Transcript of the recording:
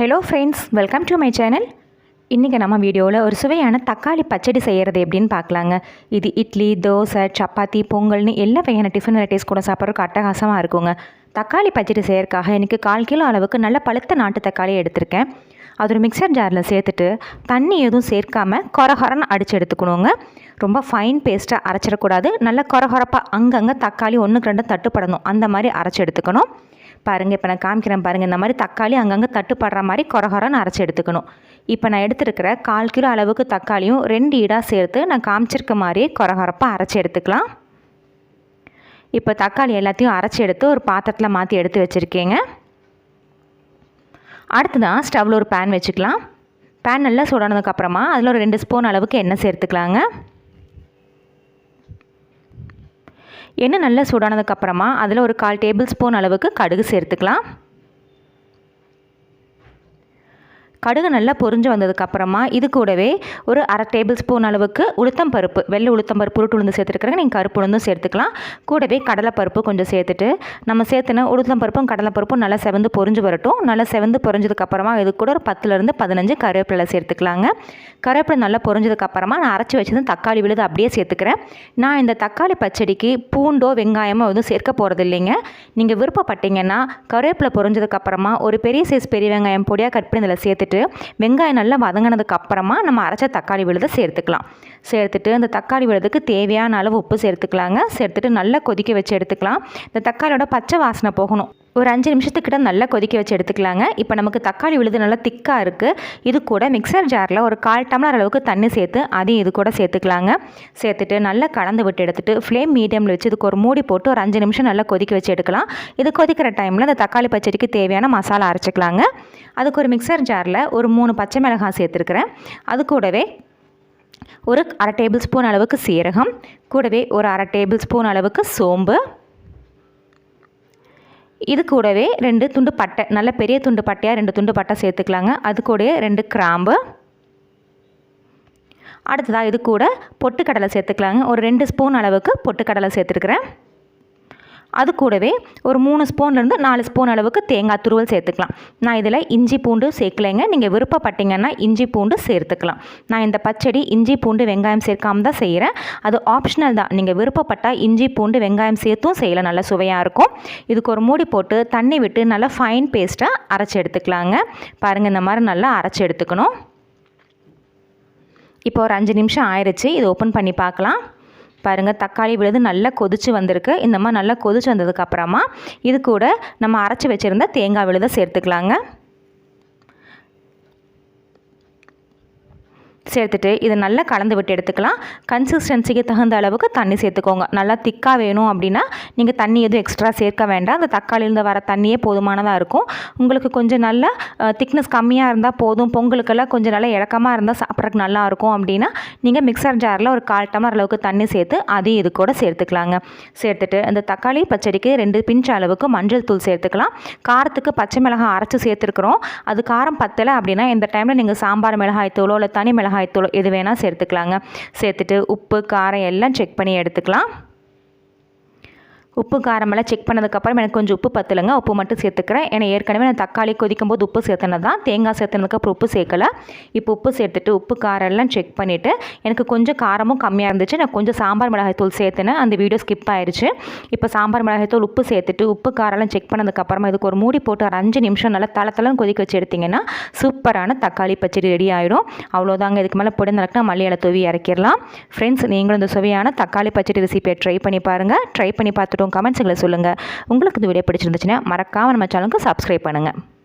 Hello friends welcome to my channel இன்றைக்கி நம்ம வீடியோவில் ஒரு சுவையான தக்காளி பச்சடி செய்கிறது எப்படின்னு பார்க்கலாங்க. இது இட்லி தோசை சப்பாத்தி பொங்கல்னு எல்லா வகையான டிஃபன் வெரைட்டிஸ் கூட சாப்பிட்றதுக்கு அட்டகாசமாக இருக்குங்க. தக்காளி பச்சடி செய்யறதுக்காக எனக்கு கால் கிலோ அளவுக்கு நல்ல பழுத்த நாட்டு தக்காளி எடுத்திருக்கேன். அது ஒரு மிக்சர் ஜாரில் சேர்த்துட்டு தண்ணி எதுவும் சேர்க்காமல் கொரகொரன்னு அடித்து எடுத்துக்கணுங்க. ரொம்ப ஃபைன் பேஸ்ட்டாக அரைச்சிடக்கூடாது. நல்ல கொரகொரப்பாக அங்கங்கே தக்காளி ஒன்றுக்கு ரெண்டு தட்டுப்படணும். அந்த மாதிரி அரைச்சி எடுத்துக்கணும். பாருங்கள் இப்போ நான் காமிக்கிறேன் பாருங்கள் இந்த மாதிரி தக்காளி அங்கங்கே தட்டுப்படுற மாதிரி குறகுறன்னு அரைச்சி எடுத்துக்கணும். இப்போ நான் எடுத்துருக்கிற கால் கிலோ அளவுக்கு தக்காளியும் ரெண்டு ஈடாக சேர்த்து நான் காமிச்சிருக்க மாதிரியே குறகுறப்பாக அரைச்சி எடுத்துக்கலாம். இப்போ தக்காளி எல்லாத்தையும் அரைச்சி எடுத்து ஒரு பாத்திரத்தில் மாற்றி எடுத்து வச்சுருக்கேங்க. அடுத்ததான் ஸ்டவ்வில் ஒரு பேன் வச்சுக்கலாம். பேன் நல்லா சூடானதுக்கப்புறமா அதில் ஒரு ரெண்டு ஸ்பூன் அளவுக்கு எண்ணெய் சேர்த்துக்கலாங்க. எண்ணெய் நல்லா சூடானதுக்கப்புறமா அதில் ஒரு கால் டேபிள் ஸ்பூன் அளவுக்கு கடுகு சேர்த்துக்கலாம். கடுகு நல்லா பொரிஞ்சு வந்ததுக்கப்புறமா இது கூடவே ஒரு அரை டேபிள் ஸ்பூன் அளவுக்கு உளுத்தம் பருப்பு வெள்ளை உளுத்தம் பருப்பு உருட்டு உளுந்து சேர்த்துருக்குறேங்க நீங்கள் கருப்பு உளுந்தும் சேர்த்துக்கலாம். கூடவே கடலைப்பருப்பு கொஞ்சம் சேர்த்துட்டு நம்ம சேர்த்துன உளுத்தம் பருப்பும் கடலைப்பருப்பும் நல்லா செவந்து பொரிஞ்சு வரட்டும். நல்லா செவந்து பொரிஞ்சதுக்கப்புறமா இது கூட ஒரு பத்துலேருந்து பதினஞ்சு கருவேப்பிலை சேர்த்துக்கலாங்க. கருவேப்பிலை நல்லா பொரிஞ்சதுக்கப்புறமா நான் அரைச்சி வச்சது தக்காளி விழுது அப்படியே சேர்த்துக்கிறேன். நான் இந்த தக்காளி பச்சடிக்கு பூண்டோ வெங்காயமோ எதுவும் சேர்க்க போகிறது இல்லைங்க. நீங்கள் விருப்பப்பட்டீங்கன்னா கருவேப்பிலை பொரிஞ்சதுக்கப்புறமா ஒரு பெரிய சைஸ் பெரிய வெங்காயம் பொடியாக கட் பண்ணி இதில் சேர்த்துட்டு வெங்காயம் நல்லா வதங்கினதுக்கு அப்புறமா நம்ம அரைச்ச தக்காளி விழுதை சேர்த்துக்கலாம். சேர்த்துட்டு அந்த தக்காளி விழுதுக்கு தேவையான அளவு உப்பு சேர்த்துக்கலாங்க. சேர்த்துட்டு நல்லா கொதிக்க வச்சு எடுத்துக்கலாம். இந்த தக்காளியோட பச்சை வாசனை போகணும். ஒரு அஞ்சு நிமிஷத்துக்கிட்ட நல்லா கொதிக்க வச்சு எடுத்துக்கலாங்க. இப்போ நமக்கு தக்காளி விழுது நல்லா திக்காக இருக்குது இது கூட மிக்சர் ஜாரில் ஒரு கால் டம்ளர் அளவுக்கு தண்ணி சேர்த்து அதையும் இது கூட சேர்த்துக்கலாங்க. சேர்த்துட்டு நல்லா கலந்து விட்டு எடுத்துட்டு ஃப்ளேம் மீடியமில் வச்சு இதுக்கு ஒரு மூடி போட்டு ஒரு அஞ்சு நிமிஷம் நல்லா கொதிக்க வச்சு எடுக்கலாம். இது கொதிக்கிற டைமில் இந்த தக்காளி பச்சடிக்கு தேவையான மசாலா அரைச்சிக்கலாங்க. அதுக்கு ஒரு மிக்சர் ஜாரில் ஒரு மூணு பச்சை மிளகாய் சேர்த்துருக்குறேன். அது கூடவே ஒரு அரை டேபிள் ஸ்பூன் அளவுக்கு சீரகம் கூடவே ஒரு அரை டேபிள் ஸ்பூன் அளவுக்கு சோம்பு. இது கூடவே ரெண்டு துண்டு பட்டை நல்ல பெரிய துண்டு பட்டையாக ரெண்டு துண்டு பட்டை சேர்த்துக்கலாங்க. அது கூடவே ரெண்டு கிராம்பு. அடுத்ததாக இது கூட பொட்டுக்கடலை சேர்த்துக்கலாங்க. ஒரு ரெண்டு ஸ்பூன் அளவுக்கு பொட்டுக்கடலை சேர்த்துருக்குறேன். அது கூடவே ஒரு மூணு ஸ்பூன்லேருந்து நாலு ஸ்பூன் அளவுக்கு தேங்காய் துருவல் சேர்த்துக்கலாம். நான் இதில் இஞ்சி பூண்டு சேர்க்கலைங்க. நீங்கள் விருப்பப்பட்டீங்கன்னா இஞ்சி பூண்டு சேர்த்துக்கலாம். நான் இந்த பச்சடி இஞ்சி பூண்டு வெங்காயம் சேர்க்காம தான் செய்கிறேன். அது ஆப்ஷனல் தான். நீங்கள் விருப்பப்பட்டால் இஞ்சி பூண்டு வெங்காயம் சேர்த்தும் செய்யலாம். நல்லா சுவையாக இருக்கும். இதுக்கு ஒரு மூடி போட்டு தண்ணி விட்டு நல்லா ஃபைன் பேஸ்ட்டாக அரைச்சி எடுத்துக்கலாங்க. பாருங்கள் இந்த மாதிரி நல்லா அரைச்சி எடுத்துக்கணும். இப்போ ஒரு அஞ்சு நிமிஷம் ஆயிடுச்சு இது ஓப்பன் பண்ணி பார்க்கலாம். பாருங்கள் தக்காளி விழுது நல்லா கொதிச்சு வந்திருக்கு. இந்த மாதிரி நல்லா கொதிச்சு வந்ததுக்கப்புறமா இது கூட நம்ம அரைச்சி வச்சுருந்த தேங்காய் விழுதை சேர்த்துக்கலாங்க. சேர்த்துட்டு இதை நல்லா கலந்து விட்டு எடுத்துக்கலாம். கன்சிஸ்டன்சிக்கு தகுந்த அளவுக்கு தண்ணி சேர்த்துக்கோங்க. நல்லா திக்காக வேணும் அப்படின்னா நீங்கள் தண்ணி எதுவும் எக்ஸ்ட்ரா சேர்க்க வேண்டாம். அந்த தக்காளியிலேருந்து வர தண்ணியே போதுமானதாக இருக்கும். உங்களுக்கு கொஞ்சம் நல்லா திக்னஸ் கம்மியாக இருந்தால் போதும். பொங்கலுக்கெல்லாம் கொஞ்சம் நல்லா இலக்கமாக இருந்தால் சாப்பிட்றதுக்கு நல்லா இருக்கும் அப்படின்னா நீங்கள் மிக்சர் ஜாரில் ஒரு கால் டம்ளர் அளவுக்கு தண்ணி சேர்த்து அதையும் இது கூட சேர்த்துக்கலாங்க. சேர்த்துட்டு அந்த தக்காளி பச்சடிக்கு ரெண்டு பிஞ்ச் அளவுக்கு மஞ்சள் தூள் சேர்த்துக்கலாம். காரத்துக்கு பச்சை மிளகாய் அரைச்சி சேர்த்துருக்குறோம். அது காரம் பத்தலை அப்படின்னா இந்த டைமில் நீங்கள் சாம்பார் மிளகாய் தூளோ இல்லை தனி மிளகாய் மிளகாய்த்தூள் எது வேணால் சேர்த்துக்கலாங்க. சேர்த்துட்டு உப்பு காரம் எல்லாம் செக் பண்ணி எடுத்துக்கலாம். உப்பு காரமெல்லாம் செக் பண்ணதுக்கப்புறம் எனக்கு கொஞ்சம் உப்பு பத்தலைங்க. உப்பு மட்டும் சேர்த்துக்கிறேன். ஏன்னா ஏற்கனவே நான் தக்காளி கொதிக்கும் போது உப்பு சேர்த்துனது தான். தேங்காய் சேர்த்துனதுக்கப்புறம் உப்பு சேர்க்கலை. இப்போ உப்பு சேர்த்துட்டு உப்பு காரம் எல்லாம் செக் பண்ணிவிட்டு எனக்கு கொஞ்சம் காரமும் கம்மியாக இருந்துச்சு. நான் கொஞ்சம் சாம்பார் மிளகாய் தூள் சேர்த்துனேன் அந்த வீடியோ ஸ்கிப் ஆயிடுச்சு இப்போ சாம்பார் மிளகாய் தூள் உப்பு சேர்த்துட்டு உப்பு காரெல்லாம் செக் பண்ணதுக்கப்புறமா இதுக்கு ஒரு மூடி போட்டு ஒரு அஞ்சு நிமிஷம் நல்லா தள கொதிக்க வச்சு எடுத்திங்கன்னா சூப்பரான தக்காளி பச்சடி ரெடி ஆகிடும் அவ்வளோதாங்க இதுக்கு மேலே பொடி நடக்கினா மல்லியில தூவி இறக்கிடலாம். ஃப்ரெண்ட்ஸ் நீங்களும் இந்த சுவையான தக்காளி பச்சடி ரெசிபியை ட்ரை பண்ணி பாருங்கள் ட்ரை பண்ணி பார்த்துட்டு கமெண்ட்ஸுங்களை சொல்லுங்கள் உங்களுக்கு இந்த வீடியோ பிடிச்சிருந்துச்சுன்னா மறக்காமல் நம்ம சேனலுக்கு சப்ஸ்கிரைப் பண்ணுங்கள்